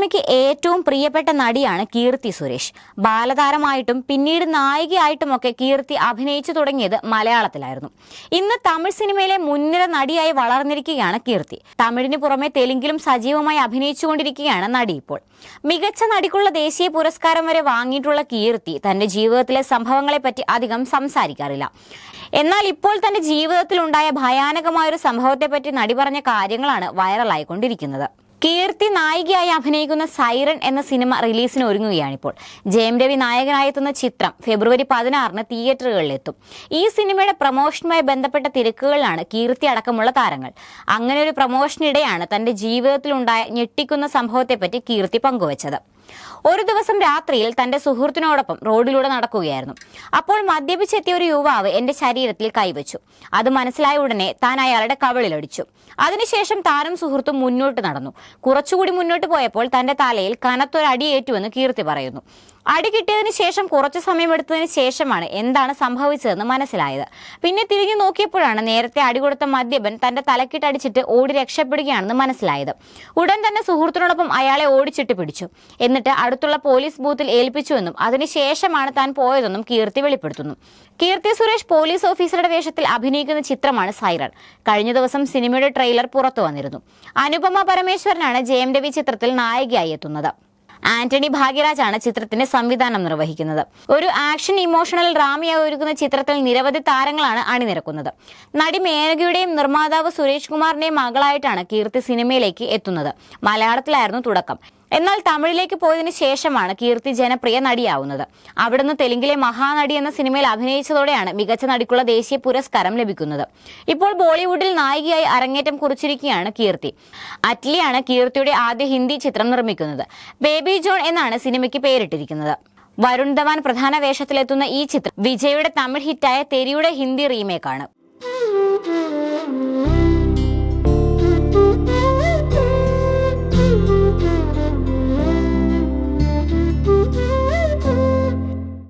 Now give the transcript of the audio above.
സിനിമയ്ക്ക് ഏറ്റവും പ്രിയപ്പെട്ട നടിയാണ് കീർത്തി സുരേഷ്. ബാലതാരമായിട്ടും പിന്നീട് നായികയായിട്ടുമൊക്കെ കീർത്തി അഭിനയിച്ചു തുടങ്ങിയത് മലയാളത്തിലായിരുന്നു. ഇന്ന് തമിഴ് സിനിമയിലെ മുൻനിര നടിയായി വളർന്നിരിക്കുകയാണ് കീർത്തി. തമിഴിന് പുറമെ തെലുങ്കിലും സജീവമായി അഭിനയിച്ചുകൊണ്ടിരിക്കുകയാണ് നടി ഇപ്പോൾ. മികച്ച നടിക്കുള്ള ദേശീയ പുരസ്കാരം വരെ വാങ്ങിയിട്ടുള്ള കീർത്തി തന്റെ ജീവിതത്തിലെ സംഭവങ്ങളെപ്പറ്റി അധികം സംസാരിക്കാറില്ല. എന്നാൽ ഇപ്പോൾ തന്റെ ജീവിതത്തിലുണ്ടായ ഭയാനകമായൊരു സംഭവത്തെപ്പറ്റി നടി പറഞ്ഞ കാര്യങ്ങളാണ് വൈറലായിക്കൊണ്ടിരിക്കുന്നത്. കീർത്തി നായികയായി അഭിനയിക്കുന്ന സൈറൺ എന്ന സിനിമ റിലീസിന് ഒരുങ്ങുകയാണിപ്പോൾ. ജയം രവി നായകനായെത്തുന്ന ചിത്രം ഫെബ്രുവരി പതിനാറിന് തിയേറ്ററുകളിലെത്തും. ഈ സിനിമയുടെ പ്രൊമോഷനുമായി ബന്ധപ്പെട്ട തിരക്കുകളിലാണ് കീർത്തി അടക്കമുള്ള താരങ്ങൾ. അങ്ങനെ ഒരു പ്രൊമോഷനിടെയാണ് തന്റെ ജീവിതത്തിലുണ്ടായ ഞെട്ടിക്കുന്ന സംഭവത്തെപ്പറ്റി കീർത്തി പങ്കുവച്ചത്. ഒരു ദിവസം രാത്രിയിൽ തന്റെ സുഹൃത്തിനോടൊപ്പം റോഡിലൂടെ നടക്കുകയായിരുന്നു. അപ്പോൾ മദ്യപിച്ചെത്തിയ ഒരു യുവാവ് എന്റെ ശരീരത്തിൽ കൈവച്ചു. അത് മനസ്സിലായ ഉടനെ താൻ അയാളുടെ കവളിലടിച്ചു. അതിനുശേഷം താനും സുഹൃത്തും മുന്നോട്ട് നടന്നു. കുറച്ചുകൂടി മുന്നോട്ട് പോയപ്പോൾ തന്റെ തലയിൽ കനത്തൊരടിയേറ്റുവെന്ന് കീർത്തി പറയുന്നു. അടി കിട്ടിയതിന് ശേഷം കുറച്ചു സമയമെടുത്തതിന് ശേഷമാണ് എന്താണ് സംഭവിച്ചതെന്ന് മനസ്സിലായത്. പിന്നെ തിരിഞ്ഞു നോക്കിയപ്പോഴാണ് നേരത്തെ അടി കൊടുത്ത മദ്യപൻ തന്റെ തലക്കിട്ടടിച്ചിട്ട് ഓടി രക്ഷപ്പെടുകയാണെന്ന് മനസ്സിലായത്. ഉടൻ തന്നെ സുഹൃത്തിനോടൊപ്പം അയാളെ ഓടിച്ചിട്ട് പിടിച്ചു. എന്നിട്ട് അടുത്തുള്ള പോലീസ് ബൂത്തിൽ ഏൽപ്പിച്ചുവെന്നും അതിനുശേഷമാണ് താൻ പോയതെന്നും കീർത്തി വെളിപ്പെടുത്തുന്നു. കീർത്തി സുരേഷ് പോലീസ് ഓഫീസറുടെ വേഷത്തിൽ അഭിനയിക്കുന്ന ചിത്രമാണ് സൈറൺ. കഴിഞ്ഞ ദിവസം സിനിമയുടെ ട്രെയിലർ പുറത്തു വന്നിരുന്നു. അനുപമ പരമേശ്വരനാണ് ജയം രവി ചിത്രത്തിൽ നായികയായി എത്തുന്നത്. ആന്റണി ഭാഗ്യരാജാണ് ചിത്രത്തിന്റെ സംവിധാനം നിർവഹിക്കുന്നത്. ഒരു ആക്ഷൻ ഇമോഷണൽ ഡ്രാമയായി ഒരുക്കുന്ന ചിത്രത്തിൽ നിരവധി താരങ്ങളാണ് അണിനിരക്കുന്നത്. നടി മേനകയുടെയും നിർമ്മാതാവ് സുരേഷ് കുമാറിന്റെയും മകളായിട്ടാണ് കീർത്തി സിനിമയിലേക്ക് എത്തുന്നത്. മലയാളത്തിലായിരുന്നു തുടക്കം. എന്നാൽ തമിഴിലേക്ക് പോയതിനു ശേഷമാണ് കീർത്തി ജനപ്രിയ നടിയാവുന്നത്. അവിടുന്ന് തെലുങ്കിലെ മഹാനടി എന്ന സിനിമയിൽ അഭിനയിച്ചതോടെയാണ് മികച്ച നടിക്കുള്ള ദേശീയ പുരസ്കാരം ലഭിക്കുന്നത്. ഇപ്പോൾ ബോളിവുഡിൽ നായികയായി അരങ്ങേറ്റം കുറിച്ചിരിക്കുകയാണ് കീർത്തി. അറ്റ്ലിയാണ് കീർത്തിയുടെ ആദ്യ ഹിന്ദി ചിത്രം നിർമ്മിക്കുന്നത്. ബേബി ജോൺ എന്നാണ് സിനിമയ്ക്ക് പേരിട്ടിരിക്കുന്നത്. വരുൺ ധവാൻ പ്രധാന വേഷത്തിലെത്തുന്ന ഈ ചിത്രം വിജയുടെ തമിഴ് ഹിറ്റായ തെരിയുടെ ഹിന്ദി റീമേക്കാണ്.